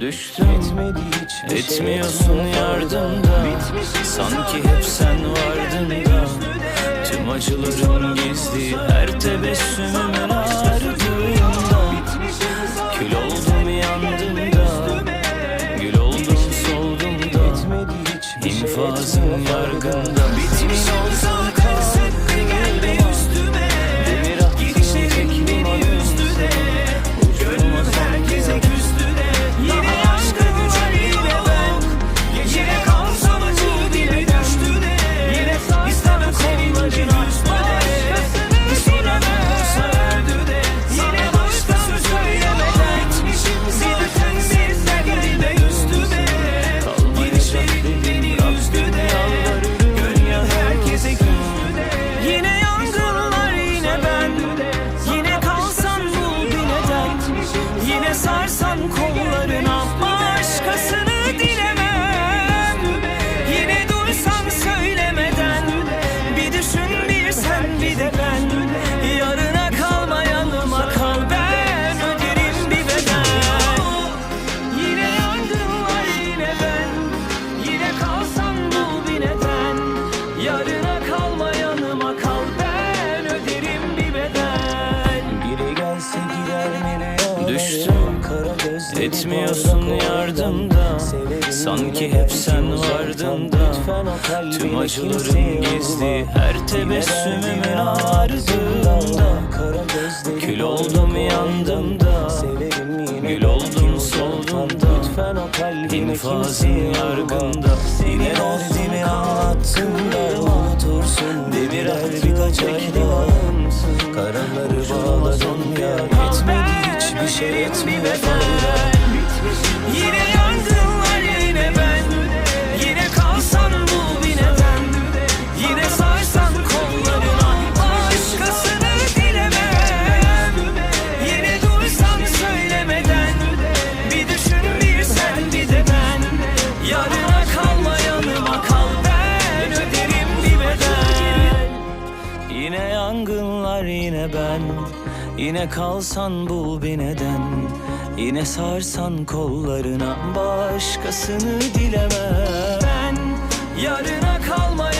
Düştüm. Etmedi şey. Etmiyorsun yardımda. Sanki hep sen vardın da. Tüm acılarım gizli. Her tebessümümün ardında. Kül oldum yandım da. Gül oldum soldum da. Şey. İnfazım yargında. Bitmiş olsam Etmiyorsun yardımda. Sanki hep sen vardın da. Tüm kimseye gizli. Her tebessümümün ardında. Kül oldum yandım da Gül oldum soldum da vurma. yargında. Yine derdimi anlattım da unutursun. Demir ayda çektim Karanları bağladın ya. Yetmedi hiçbir şey yetmiyor Yine yangınlar yine ben. Yine kalsan bul bir neden. Yine sarsan kollarına Başkasını dilemem. Yine dursan söylemeden Bir düşün bir sen bir de Yarına kalma yanıma ben Öderim bir bedel. Yine yangınlar yine ben. Yine kalsan bul bir neden Yine sarsan kollarına Başkasını dileme Ben yarına kalma